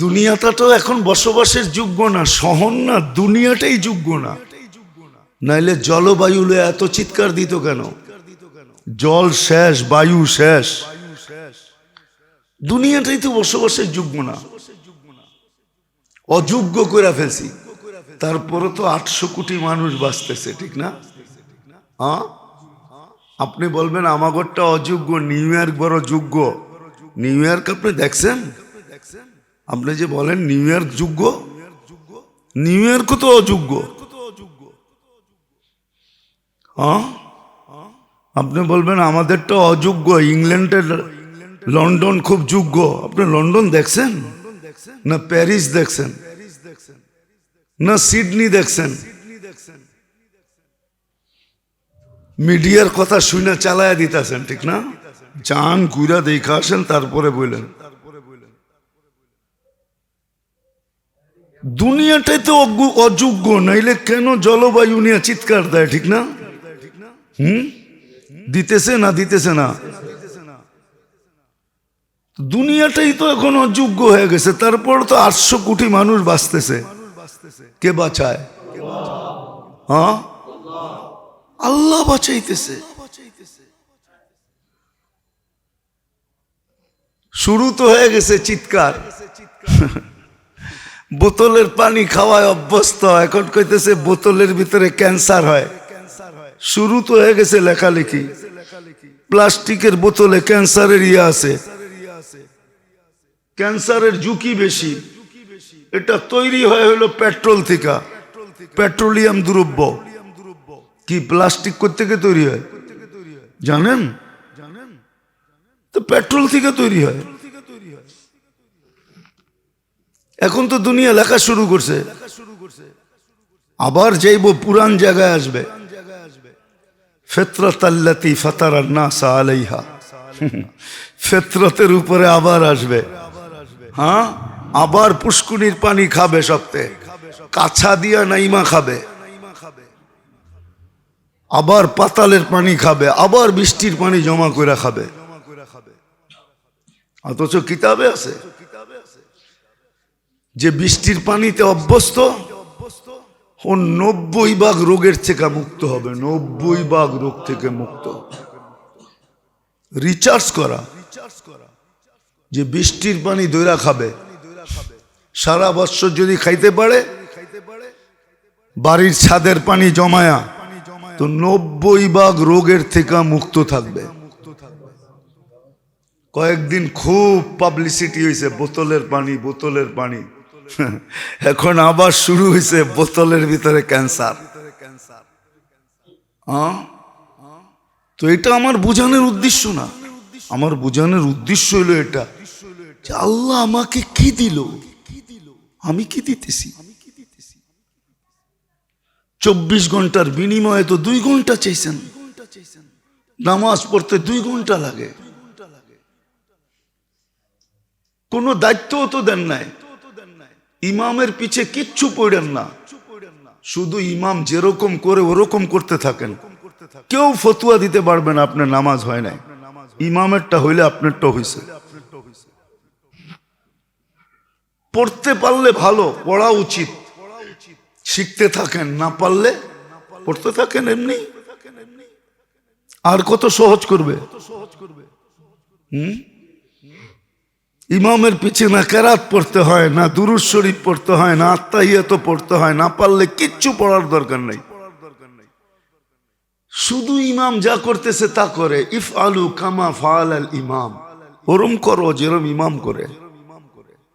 দুনিয়াটা তো এখন বসবাসের যোগ্য না, সহন না, দুনিয়াটাই যোগ্য না। নাইলে জলবায়ু এত চিৎকার দিত কেন? জল শেষ, বায়ু শেষ। দুনিয়াটাই তো বসবাসের যোগ্য না। অযোগ্য করে ফেলছি। তারপরে তো আটশো কোটি মানুষ বাঁচতেছে, ঠিক না? হ্যাঁ আপনি বলবেন, আমাগরটা অযোগ্য, নিউ ইয়র্ক বড় যোগ্য। নিউ ইয়র্ক আপনি দেখছেন? আপনি যে বলেন নিউ ইয়র্ক যোগ্য নিউ ইয়র্ক তো অযোগ্য। হ্যাঁ? আপনি বলবেন আমাদেরটা অযোগ্য, ইংল্যান্ডের লন্ডন খুব যোগ্য। আপনি লন্ডন দেখছেন? না প্যারিস দেখছেন? না সিডনি দেখছেন? মিডিয়ার কথা শুনে চালায় দিতেছেন, ঠিক না? যান, ঘুরা, দেখে আসেন, তারপরে বললেন দুনিয়াটাই তো অযোগ্য, নাইলে কেন জলবায়ু নিয়ে চিৎকার দেয়, ঠিক না? হুম? দিতেছে না দিতেছে না। দুনিয়াটাই তো এখন অযোগ্য হয়ে গেছে, তারপর তো আটশো কোটি মানুষ বাঁচতেছে। কে বাঁচায়? হ্যাঁ? আল্লাহ বাঁচাইতেছে। শুরু তো হয়ে গেছে চিৎকার। বোতলের পানি খাওয়ায় অভ্যস্ত। এখন কইতেছে বোতলের ভিতরে ক্যান্সার হয়। শুরু তো হয়ে গেছে লেখালেখি। প্লাস্টিকের বোতলে ক্যান্সারের ইয়ে আছে। ক্যান্সারের ঝুঁকি বেশি। এটা তৈরি হয় হলো পেট্রোল থেকে। পেট্রোলিয়াম দ্রব্য। কি প্লাস্টিক থেকে তৈরি হয়? জানেন জানেন? তো পেট্রোল থেকে তৈরি হয়। এখন তো দুনিয়া লেখা শুরু করছে। আবার যাইব পুরান জায়গায় আসবে। ফেতরত আল্লাতি ফাতারান নাসা আলাইহা। ফেতরতের উপরে আবার আসবে। হ্যাঁ? আবার পুষ্কুনির পানি খাবে সপ্তে। কাছা দিয়া নাইমা খাবে। আবার পাতালের পানি খাবে, আবার বৃষ্টির পানি জমা করে খাবে। অথচ কিতাবে আছে। যে বৃষ্টির পানিতে অভ্যস্ত, ও নব্বই ভাগ রোগের থেকে মুক্ত হবে, নব্বই ভাগ রোগ থেকে মুক্ত। রিচার্জ করা। যে বৃষ্টির পানি দৈরা খাবে, সারা বছর যদি খাইতে পারে, বাড়ির ছাদের পানি জমায়া, তো নব্বই ভাগ রোগের থেকে মুক্ত থাকবে। কয়েকদিন খুব পাবলিসিটি হয়েছে বোতলের পানি বোতলের পানি। এখন আবার শুরু হয়েছে বোতলের ভিতরে ক্যান্সার। হ্যাঁ? তো এটা আমার বোঝানোর উদ্দেশ্য না। আমার বোঝানোর উদ্দেশ্য হলো এটা আল্লাহ আমাকে কি দিল? আমি কি দিতেছি? চব্বিশ ঘণ্টার বিনিময়ে তো দুই ঘণ্টা চাইছেন। নামাজ পড়তে দুই ঘণ্টা লাগে। কোনো দায়িত্বও তো দেন নাই। ইমামের পিছে কিচ্ছু পড়েন না। শুধু ইমাম যেরকম করে ওরকম করতে থাকেন। কেউ ফতুয়া দিতে পারবে না, আপনার নামাজ হয় নাই। ইমামেরটা হইলে আপনার আপনারটা হইছে। পড়তে পারলে ভালো, পড়া উচিত। শিখতে থাকেন, না পারলে পড়তে থাকেন এমনি। আর কত সহজ করবে? হুম? ইমামের পিছে না কেরাত পড়তে হয়, না দুরুজ শরীফ পড়তে হয়, না আত্মাহিয়াত পড়তে হয়, না পারলে কিচ্ছু পড়ার দরকার নেই। শুধু ইমাম যা করতেছে তা করে। ইফ আলু কামা ফাল আল ইমাম। ওরম করো যেরম ইমাম করে।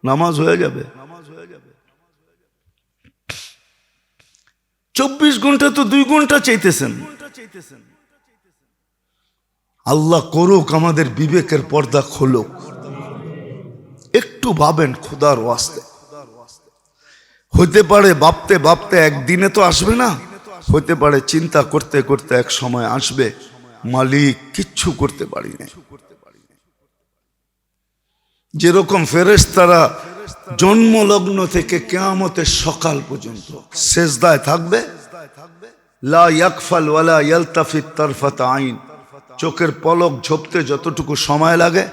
নামাজ হয়ে যাবে। চব্বিশ ঘণ্টা তো দুই ঘণ্টা চাইতেছেন। আল্লাহ করুক, আমাদের বিবেকের পর্দা খোলুক। একটু ভাবেন খোদার ওয়াস্তে। হতে পারে ভাবতে ভাবতে একদিনে তো আসবে না হতে পারে চিন্তা করতে করতে এক সময় আসবে, মালিক কিচ্ছু করতে পারি না যেরকম ফেরেস তারা জন্মলগ্ন থেকে কেয়ামতের সকাল পর্যন্ত শেষদায় থাকবে, লা ওয়ালা ইয়ালতাফিত তারফাত আইন। চোখের পলক ঝোপতে যতটুকু সময় লাগে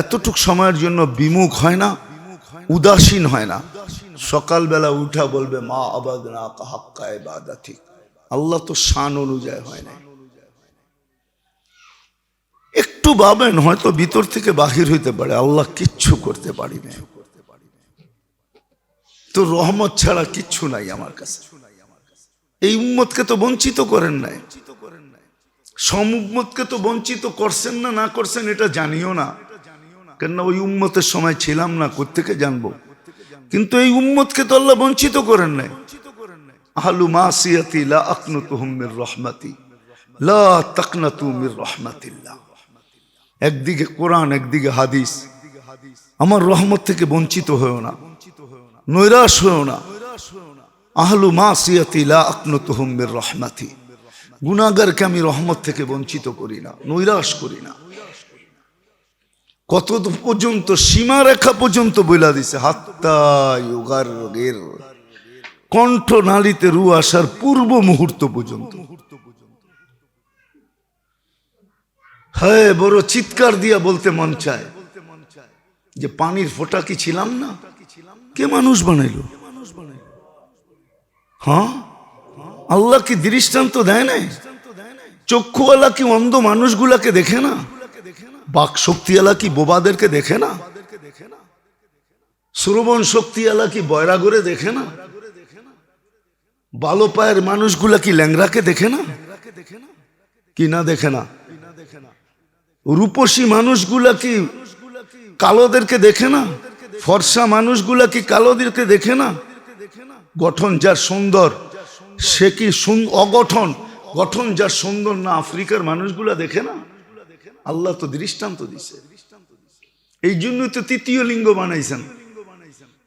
এতটুক সময়ের জন্য বিমুখ হয় না, উদাসীন হয় না। সকালবেলা উঠা বলবে, মা আবাদ না হাক্কা এবাদাতি আল্লাহ তো শান অনুযায়ী হয় না একটু ভাবেন, হয়তো ভিতর থেকে বাহির হইতে পারে। আল্লাহ কিচ্ছু করতে পারি না তো রহমত ছাড়া কিচ্ছু নাই আমার কাছে। এই উম্মতকে তো বঞ্চিত করেন নাই। সম উম্মতকে তো বঞ্চিত করছেন না না করছেন, এটা জানিও না। কেননা ওই উম্মতের সময় ছিলাম না কোথেকে জানব? কিন্তু এই উম্মতকে তো আল্লাহ বঞ্চিত করেন নাই। আহলু মাসিয়াতি লা আকনুতুহুম মির রহমাতি, লা তাকনাতু মির রহমাতিল্লাহ। একদিকে কোরআন, একদিকে হাদিস। আমার রহমত থেকে বঞ্চিত হয়েও না, নৈরাশ হয়েও না। আহলু মাসিয়াতি লা আকনুতুহুম মির রহমাতি, গুনাহগারকে আমি রহমত থেকে বঞ্চিত করি না, নৈরাশ করি না। কত পর্যন্ত সীমারেখা পর্যন্ত বইলা দিছে? হাত্তা ইউগার গের কণ্ঠ নালীতে রু আসার পূর্ব মুহূর্ত পর্যন্ত। হ্যাঁ বড় চিৎকার দিয়া বলতে মন চায় যে পানির ফোঁটা কি ছিলাম না? কে মানুষ বানাইলো? হ্যাঁ? আল্লাহ কি দৃষ্টান্ত দেয় নাই? চক্ষুওয়ালা কি অন্ধ মানুষগুলাকে দেখে না? বাক শক্তিওয়ালা কি বোবাদেরকে দেখে না? শ্রবণ শক্তিওয়ালা কি বয়রা করে দেখে না? বালো পায়ের মানুষগুলা কি ল্যাংরাকে দেখে না? কি না দেখে না? রূপসী মানুষগুলা কি কালোদেরকে দেখে না? ফর্সা মানুষগুলা কি কালোদেরকে দেখে না? গঠন যার সুন্দর, সে কি অগঠন, গঠন যার সুন্দর না আফ্রিকার মানুষগুলা দেখে না? আল্লাহ তো দৃষ্টান্ত দিছে। এই জন্য তো তৃতীয় লিঙ্গ বানাইছেন।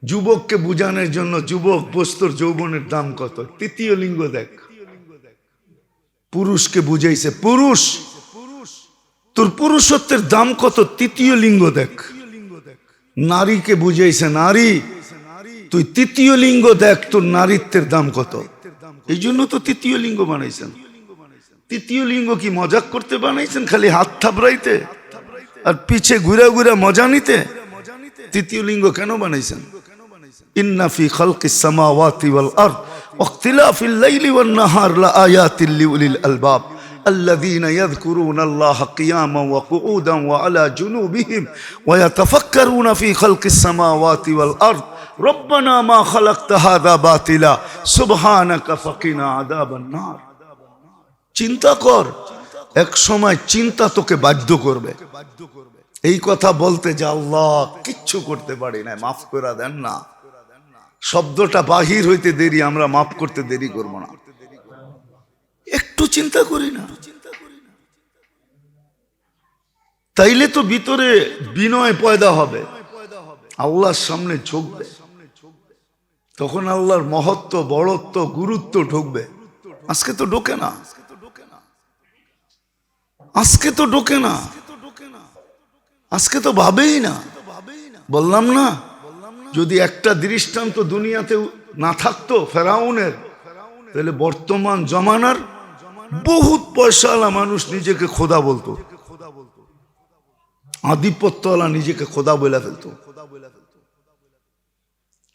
যুবককে বুঝানোর জন্য যুবক বস্তুর যৌবনের দাম কত? তৃতীয় লিঙ্গ দেখ। পুরুষকে বুঝাইছে, পুরুষ, তোর পুরুষত্বের দাম কত? তৃতীয় লিঙ্গ দেখ। নারীকে বুঝাইছে, নারী, তুই তৃতীয় লিঙ্গ দেখ, তোর নারীত্বের দাম কত? এই জন্য তো তৃতীয় লিঙ্গ বানাইছেন। তৃতীয় লিঙ্গ কি মজাক করতে বানাইছেন খালি হাত থাপড়াইতে আর পিছে ঘুরে ঘুরে মজা নিতে তৃতীয় লিঙ্গ কেন বানাইছেন ইন্না ফি খালকিস সামাওয়াতি ওয়াল আরদ ওয়াখতিলাফিল লাইলি ওয়ান নাহার লাআয়াতিল লিউলিল আলবাব الذين يذكرون الله قياما وقعودا وعلى جنوبهم ويتفكرون في خلق السماوات والارض ربنا ما خلقت هذا باطلا سبحانك فقنا عذاب النار চিন্তা কর। এক সময় চিন্তা তোকে বাধ্য করবে। এই কথা বলতে যে আল্লাহ কিচ্ছু করতে পারি না, মাফ করে দেন না। শব্দটা বাহির হইতে দেরি, আমরা মাফ করতে দেরি করব না। একটু চিন্তা করি না। তাইলে তো ভিতরে বিনয় পয়দা হবে। আল্লাহর সামনে ঝুঁকবে। তখন আল্লাহর মহত্ব, বড়ত্ব, গুরুত্ব ঢুকবে। আজকে তো ঢোকে না। আজকে তো ঢোকে না। আজকে তো ভাবেই না। বললাম না, যদি একটা দৃষ্টান্ত দুনিয়াতে না থাকতো ফেরাউনের, তাহলে বর্তমান জমানার বহুত পয়সাওয়ালা মানুষ নিজেকে খোদা বলতো। আধিপত্যওয়ালা নিজেকে খোদা বলে ফেলতো।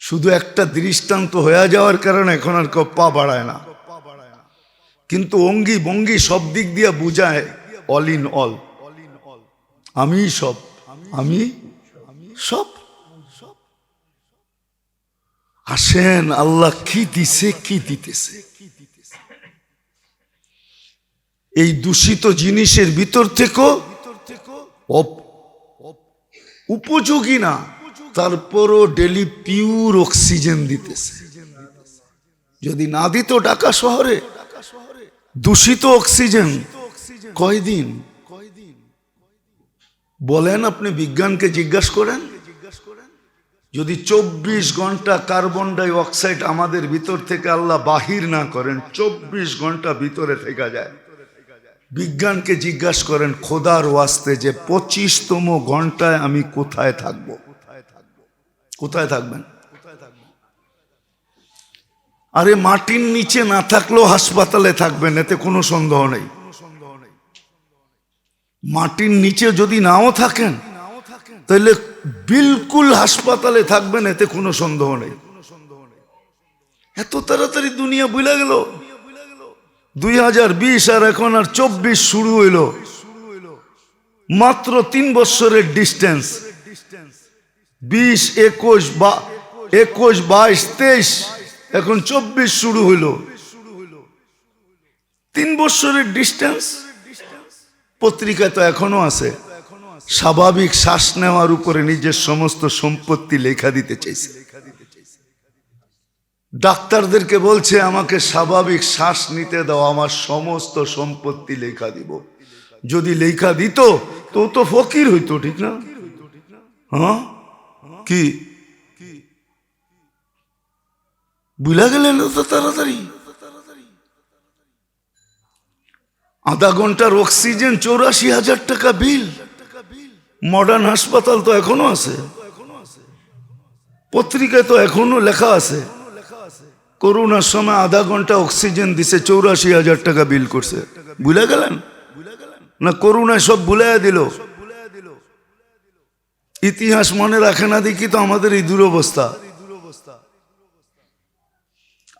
শুধু একটা দৃষ্টান্ত হয়ে যাওয়ার কারণে এখন আর কেউ পা বাড়ায় না। কিন্তু অঙ্গি বঙ্গি সব দিক দিয়ে বুঝায় অল ইন অল আমি সব আমি সব। আসেন, আল্লাহ কি দিছে, কি দিতেছে? এই দূষিত জিনিসের ভিতর থেকেও উপযোগী না, তারপরও ডেলি পিওর অক্সিজেন দিতেছে। যদি না দিত ঢাকা শহরে, দূষিত অক্সিজেন কয়দিন? কয়দিন বলেন আপনি বিজ্ঞানকে জিজ্ঞাসা করেন। যদি চব্বিশ ঘণ্টা কার্বন ডাই অক্সাইড আমাদের ভিতর থেকে আল্লাহ বাহির না করেন, চব্বিশ ঘণ্টা ভিতরে থেকে যায়। বিজ্ঞানকে জিজ্ঞাসা করেন, খোদার ওয়াস্তে যে পঁচিশতম ঘন্টায় আমি কোথায় থাকব? কোথায় থাকবেন? আরে মাটির নিচে না থাকলেও হাসপাতালে থাকবেন, এতে কোনো সন্দেহ নেই। মাটির নিচে যদি নাও থাকেন, তাহলে বিলকুল হাসপাতালে থাকবেন, এতে কোনো সন্দেহ নেই। এত তাড়াতাড়ি দুনিয়া বুঝা গেল। দুই হাজার বিশ আর এখন আর চব্বিশ শুরু হইল। মাত্র তিন বছরের ডিস্টেন্স। বিশ, একুশ বা, একুশ, বাইশ, তেইশ, এখন চব্বিশ শুরু হইল। তিন বছরের ডিস্টেন্স। পত্রিকা তো এখনও আছে। স্বাভাবিক শ্বাস নেওয়ার উপরে নিজের সমস্ত সম্পত্তি লেখা দিতে চাইছে। ডাক্তারদেরকে বলছে, আমাকে স্বাভাবিক শ্বাস নিতে দাও, আমার সমস্ত সম্পত্তি লেখা দিব। যদি লেখা দিত, তো তো ফকির হইতো, ঠিক না? হ্যাঁ? কি? বুঝা গেলেন তো তাড়াতাড়ি? আধা ঘণ্টার অক্সিজেন চৌরাশি হাজার টাকা বিল। মডার্ন হাসপাতাল তো এখনও আছে। পত্রিকায় তো এখনও লেখা আছে। করোনার সময় আধা ঘণ্টা অক্সিজেন দিছে চৌরাশি হাজার টাকা বিল করছে। ভুলে গেলেন? না করোনায় সব ভুলাই দিল? ইতিহাস মনে রাখে না দেখি তো আমাদের এই দুরবস্থা।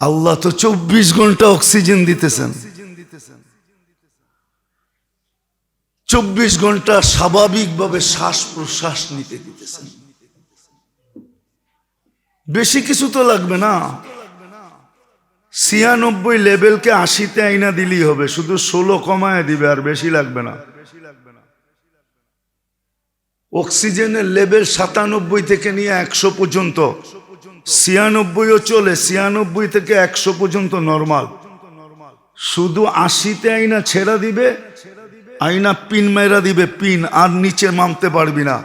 আল্লাহ তো চব্বিশ ঘণ্টা অক্সিজেন দিতেছেন। চব্বিশ ঘণ্টা স্বাভাবিকভাবে শ্বাস প্রশ্বাস নিতে দিতেছেন। বেশি কিছু তো লাগবে না। ছিয়ানব্বই লেভেলকে আশিতে আইনা দিলেই হবে, শুধু ষোলো কমায় দিবে আর বেশি লাগবে না। অক্সিজেনের লেভেল সাতানব্বই থেকে নিয়ে একশো পর্যন্ত, ছিয়ানব্বইও চলে, ছিয়ানব্বই থেকে একশো পর্যন্ত নর্মাল। শুধু আশিতে আইনা ছেড়া দিবে আইনা পিন মেরা দিবে পিন, আর নিচে নামতে পারবি না।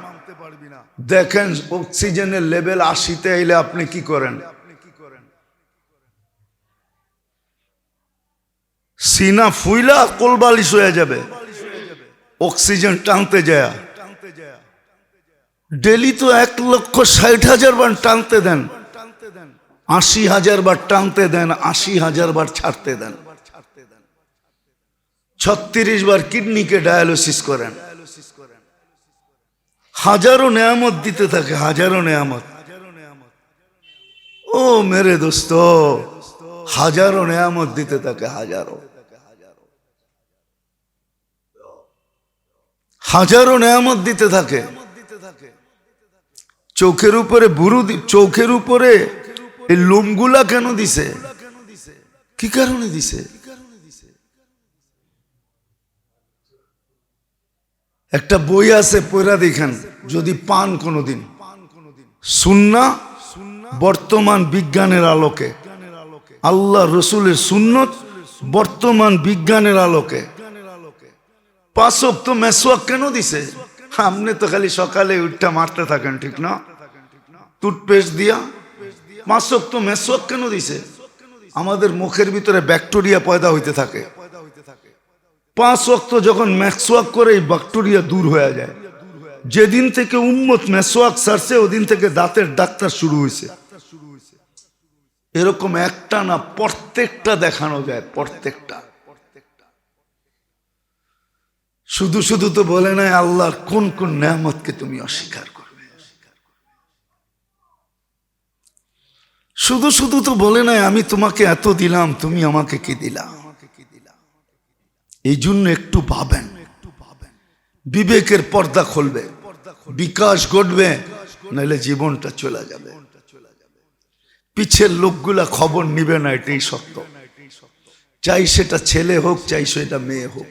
দেখেন, অক্সিজেনের লেভেল আশিতে এলে আপনি কি করেন? সিনা ফুইলা কোলবালিশ হয়ে যাবে। অক্সিজেন টানতে যায়। ডেলি তো এক লক্ষ ষাট হাজার বার টানতে দেন। আশি হাজার বার টানতে দেন, আশি হাজার বার ছাড়তে দেন। ছত্রিশ বার কিডনিকে ডায়ালিসিস করেন। হাজারো নেয়ামত দিতে থাকে, হাজারো নেয়ামত। ও মেরে দোস্ত, হাজারো নেয়ামত দিতে থাকে, হাজারো। হাজারো নেয়ামত দিতে থাকে। চোখের উপরে বুরু চোখের উপরে এই লোমগুলা কেন দিছে? কি কারণে দিছে? একটা বই আছে পয়রা দেখেন, যদি পান কোনোদিন। সুন্না বর্তমান বিজ্ঞানের আলোকে। আল্লাহ রসুলের সুন্নত বর্তমান বিজ্ঞানের আলোকে। পাঁচক তো মেসোয়াক কেন দিছে? আপনি তো খালি সকালে উঠটা মারতে থাকেন, ঠিক না? টুথপেস্ট দিয়া। পাঁচক তো মেসোয়াক কেন দিছে? আমাদের মুখের ভিতরে ব্যাকটেরিয়া পয়দা হইতে থাকে। পাঁচ অক্ত যখন ম্যাক্সওয়াক করে এই ব্যাকটেরিয়া দূর হয়ে যায়, যেদিন থেকে উম্মত মেসোয়াক সারছে ওদিন থেকে দাঁতের ডাক্তার শুরু হয়েছে। এরকম একটা না প্রত্যেকটা দেখানো যায়, প্রত্যেকটা। শুধু শুধু তো বলে নাই, আল্লাহর কোন কোন নেয়ামতকে তুমি অস্বীকার করবে। শুধু শুধু তো বলে নাই, আমি তোমাকে এত দিলাম, তুমি আমাকে কি দিলা এই জন্য একটু ভাবেন। বিবেকের পর্দা খুলবে। বিকাশ ঘটবে, নাহলে জীবনটা চলে যাবে। পিছের লোকগুলা খবর নিবে না, এটাই সত্য। চাই সেটা ছেলে হোক, চাই সেটা মেয়ে হোক।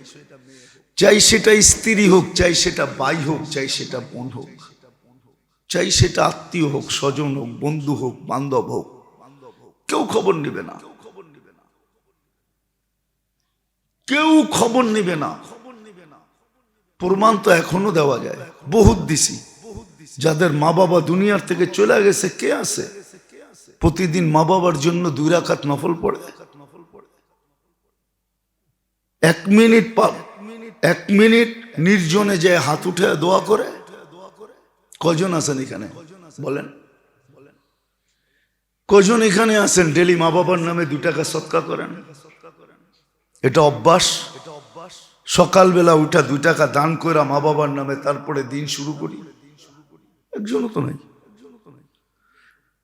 চাই সেটা স্ত্রী হোক, চাই সেটা বাই হোক, চাই সেটা বোন হোক। চাই সেটা আত্মীয় হোক, স্বজন হোক, বন্ধু হোক, বান্ধব হোক। কেউ খবর নিবে না। কেউ খবর নিবে না। প্রমাণ তো এখনও দেওয়া যায়। বহুত দিছি। যাদের মা বাবা দুনিয়ার থেকে চলে গেছে, কে আছে? প্রতিদিন মা বাবার জন্য দুই রাখাত নফল পড়ে? এক মিনিট এক মিনিট নির্জনে যে হাত উঠে দোয়া করে? কজন আছেন এখানে? বলেন। কজন এখানে আছেন? ডেলি মা বাবার নামে দু টাকা সৎকা করেন? এটা অভ্যাস। সকালবেলা উঠা দুই টাকা দান করে মা বাবার নামে তারপরে দিন শুরু করি। একজনও তো নাই।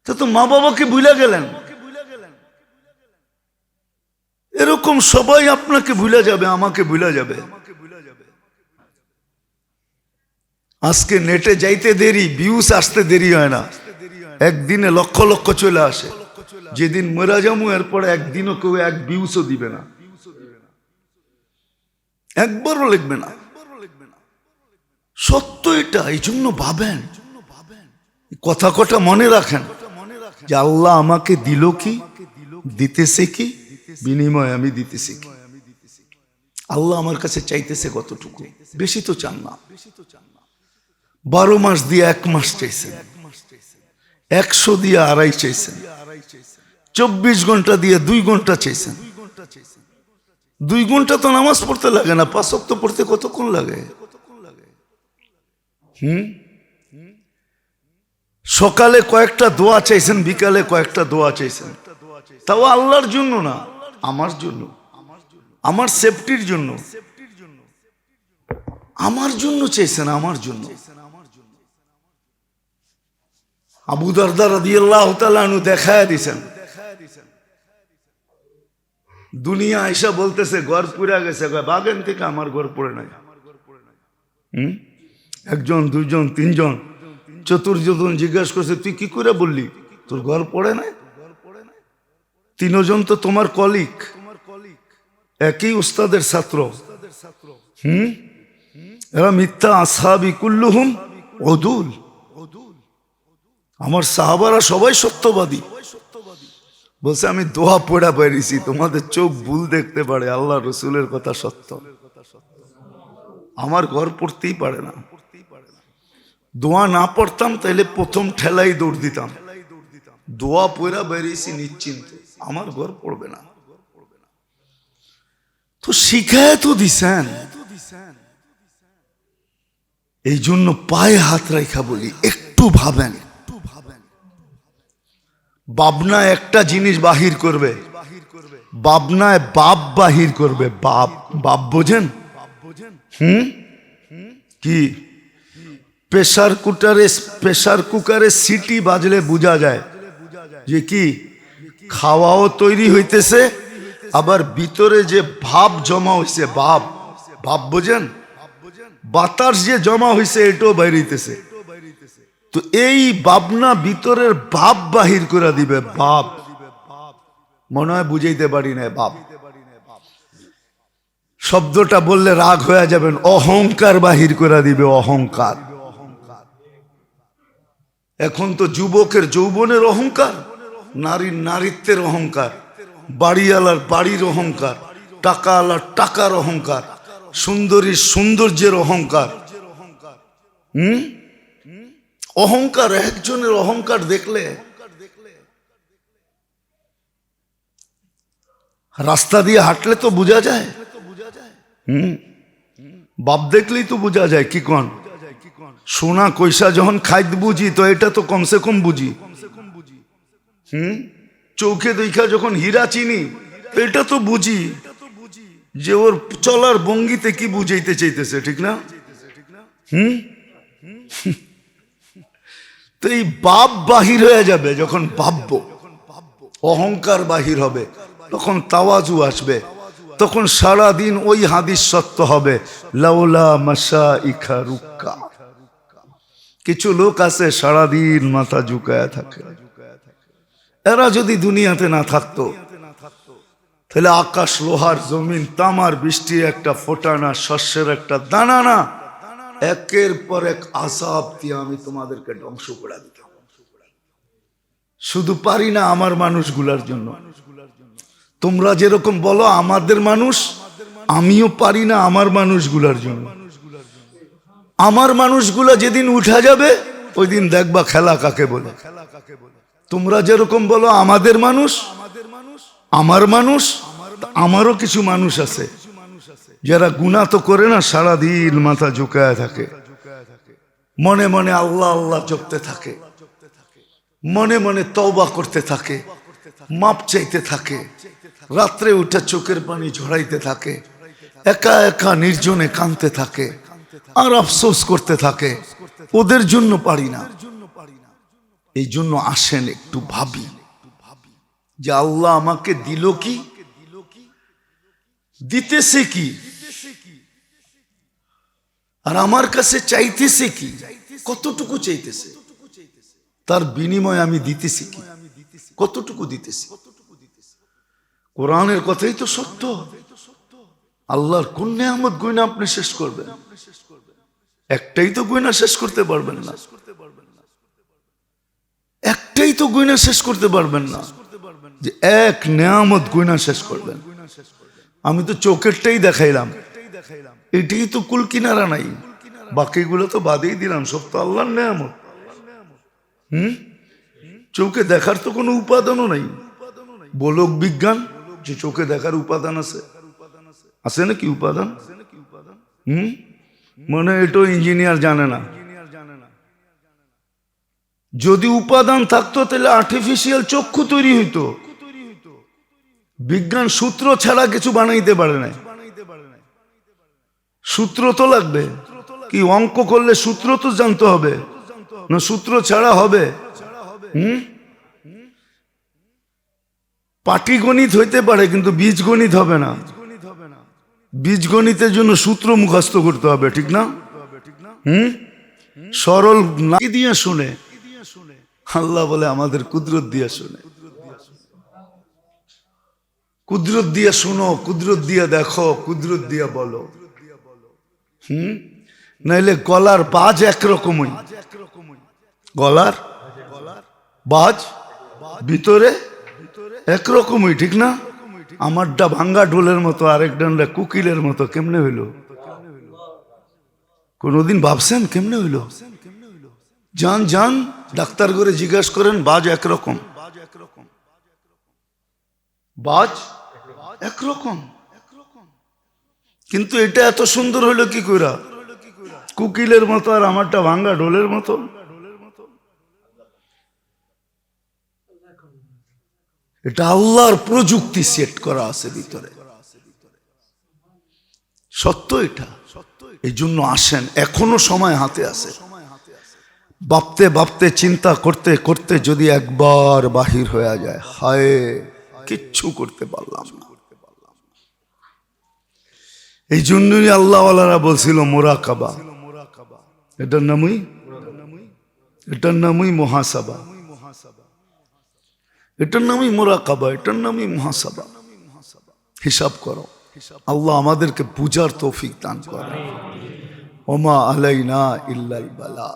তা তো মা বাবাকে ভুলে গেলেন। এরকম সবাই আপনাকে ভুলে যাবে, আমাকে ভুলে যাবে। আজকে নেটে যাইতে দেরি ভিউস আসতে দেরি হয় না। একদিনে লক্ষ লক্ষ চলে আসে। যেদিন মরা যাব এরপরে একদিনও কেউ এক ভিউসও দিবে না। একবারও লিখবে না। সত্য এটা এই জন্য ভাবেন কথা কটা মনে রাখেন যে আল্লাহ আমাকে দিল কি, দিতেছে কি, বিনিময় আমি দিতেছি কি। আল্লাহ আমার কাছে চাইতেছে কতটুকু, বেশি তো চান না। বারো মাস দিয়ে এক মাস চাইছেন, একশো দিয়ে আড়াই চাইছেন, চব্বিশ ঘণ্টা দিয়ে দুই ঘণ্টা চাইছেন দুই ঘণ্টা তো নামাজ পড়তে লাগে না, পাঁচ তো পড়তে কতক্ষণ লাগে? হুম? সকালে কয়েকটা দোয়া চাইছেন, বিকালে কয়েকটা দোয়া চাইছেন। তাও আল্লাহর জন্য না, আমার জন্য। আমার সেফটির জন্য। আমার জন্য চেয়েছেন আমার জন্য। আবু দারদা রাদিয়াল্লাহু তাআলা আনহু দেখায় দিছেন দুনিয়া আইসা বলতেছে, ঘর পুরা গেছে। বাগান থেকে আমার ঘর পড়ে নাই। হুম? একজন, দুইজন, তিনজন। চতুর্জন জিজ্ঞাসা করছে, তুই কি করে বললি? তোর ঘর পড়ে নাই? তিনজন তো তোমার কলিক একই উস্তাদের ছাত্র। হুম? এরা মিথ্যা আসাবি কুল্লুহুম অদুল। আমার সাহাবারা সবাই সত্যবাদী। বলছে, আমি দোয়া পড়া পেরেছি তোমাদের চোখ ভুল দেখতে পারে, আল্লাহ রসুলের কথা সত্য। আমার ঘর পড়তেই পারে না। দোয়া না পড়তাম তাহলে প্রথম ঠেলাই দৌড় দিতাম। দোয়া পড়া বেরিয়েছি নিশ্চিন্ত, আমার ঘর পড়বে না। তো শিখায় তো দিছেন। এই জন্য পায়ে হাত রাখা বলি, একটু ভাবেন। বাবনা একটা জিনিস বাহির করবে। বাবনায় বাপ বাহির করবে। বাপ বাপ বোঝেন? হুম? কি? প্রেশার কুকারে প্রেশার কুকারে সিটি বাজলে বোঝা যায়। যে কি? খাওয়াও তৈরি হইতেছে, আবার ভিতরে যে ভাব জমা হইছে ভাব ভাব বোঝেন? বাতাস যে জমা হইছে, এটাও বাইরিতেছে তো এই ভাবনা ভিতরের ভাব বাহির করে দিবে বাপ মনে হয় বুঝাইতে পারি না ভাব। শব্দটা বললে রাগ হয়ে যাবেন, অহংকার বাহির করে দিবে অহংকার। এখন তো যুবকের যৌবনের অহংকার, নারীর নারীত্বের অহংকার, বাড়িওয়ালার বাড়ির অহংকার, টাকাওয়ালার টাকার অহংকার, সুন্দরীর সৌন্দর্যের অহংকার। হুম? অহংকার, একজনের অহংকার দেখলে রাস্তা দিয়ে হাঁটলে তো বোঝা যায়। হুম? বাপ দেখলেই তো বোঝা যায়, কি কন? সোনা কইসা যখন খাইত বুঝি, তো এটা তো কমসে কম বুঝি। হুম? চৌকে দেখা যখন হীরা চিনি, এটা তো বুঝি যে ওর চলার ভঙ্গিতে কি বুঝাইতে চাইতেছে, ঠিক না? হুম? তো এই বাপ বাহির হয়ে যাবে যখন ভাবব। অহংকার বাহির হবে, তখন তাওয়াজু আসবে, তখন সারা দিন ওই হাদিস সত্য হবে, লাউলা মাসা ইখা রুক্কা। কিছু লোক আছে সারাদিন মাথা ঝুঁকায় থাকে। এরা যদি দুনিয়াতে না থাকতো, তাহলে আকাশ লোহার জমিন, তামার বৃষ্টির একটা ফোটানা, শস্যের একটা দানা না একের পর এক আসাব দিয়ে আমি তোমাদেরকে ধ্বংস করে দিতাম শুধু পারি না আমার মানুষগুলার জন্য। তোমরা যেরকম বলো আমাদের মানুষ, আমিও পারি না আমার মানুষগুলার জন্য। আমার মানুষগুলা যেদিন উঠা যাবে ওই দিন দেখবা খেলা কাকে বলে। তোমরা যেরকম বলো আমাদের মানুষ, আমার মানুষ আমারও কিছু মানুষ আছে। যারা গুণা তো করে না, সারাদিন মাথা ঝুঁকায় থাকে। মনে মনে আল্লাহ আল্লাহ জপতে থাকে। মনে মনে তওবা করতে থাকে। মাপ চাইতে থাকে। রাত্রে উঠে চোখের পানি ঝরাইতে থাকে। একা একা নির্জনে কাঁদতে থাকে। আর আফসোস করতে থাকে। ওদের জন্য পারি না। এই জন্য আসেন একটু ভাবি। যে আল্লাহ আমাকে দিল কি? দিতেছে কি? আর আমার কাছে চাইতেছে কি? কতটুকু চাইতেছে? তার বিনিময়ে আমি দিতেছি কি? কতটুকু দিতেছি? কোরআনের কথাই তো সত্য। আল্লাহর কোন নেয়ামত গয়না আপনি শেষ করবেন? একটাই তো গয়না শেষ করতে পারবেন না। একটাই তো গয়না শেষ করতে পারবেন না। যে এক নেয়ামত গয়না শেষ করবেন। আমি তো চোখেরটাই দেখাইলাম। এটাই তো কুল কিনারা নাই। বাকিগুলো তো বাদেই দিলাম, সব তো আল্লাহর হুম? চোখে দেখার তো কোনো উপাদানও নাই। বলক বিজ্ঞান, যে চোখে দেখার উপাদান আছে। আছে নাকি উপাদান? হুম? মনে এটাও ইঞ্জিনিয়ার জানে না। যদি উপাদান থাকতো, তাহলে আর্টিফিশিয়াল চক্ষু তৈরি হইতো। বিজ্ঞান সূত্র ছাড়া কিছু বানাইতে পারে না সূত্র তো লাগবে। কি অঙ্ক করলে সূত্র তো জানতে হবে? না সূত্র ছাড়া হবে? হুম? পাটিগণিত হইতে পারে, কিন্তু বীজগণিত হবে না। বীজগণিতের জন্য সূত্র মুখস্থ করতে হবে, ঠিক না? হুম? সরল না দিয়ে শুনে? আল্লাহ বলে আমাদের কুদরত দিয়ে শুনে। কুদরত দিয়ে শুনো, কুদরত দিয়ে দেখো, কুদরত দিয়ে বলো। হুম? নাইলে গলার বাজ একরকমই। গলার বাজ ভিতরে একরকমই, ঠিক না? আমারটা ভাঙ্গা ঢোলের মতো, আরেক ডান্ডা কুকিলের মতো, কেমনে হইল? কোনোদিন ভাবছেন কেমনে হইল? যান যান, ডাক্তার করে জিজ্ঞাসা করেন, বাজ একরকম। বাজ? একরকম। কিন্তু এটা এত সুন্দর হইল কি কইরা? কুকিলের মতো আর আমারটা ভাঙ্গা ঢোলের মতো। এটা আল্লাহর প্রযুক্তি সেট করা আছে ভিতরে। সত্য এটা। এই জন্য আসেন, এখনও সময় হাতে আছে। ভাবতে ভাবতে, চিন্তা করতে করতে যদি একবার বাহির হয়ে যায়, হায়! কিচ্ছু করতে পারলাম না। এই জন্যই আল্লাহওয়ালারা বলছিল মোরা কাবা এটার নামই? এটার নামই মহাসাবা। এটার নামই মোরা কাবা এটার নামই মহাসাবা। হিসাব করো। আল্লাহ আমাদেরকে পূজার তৌফিক দান করে ওমা আলাইনা ইল্লাল বালা।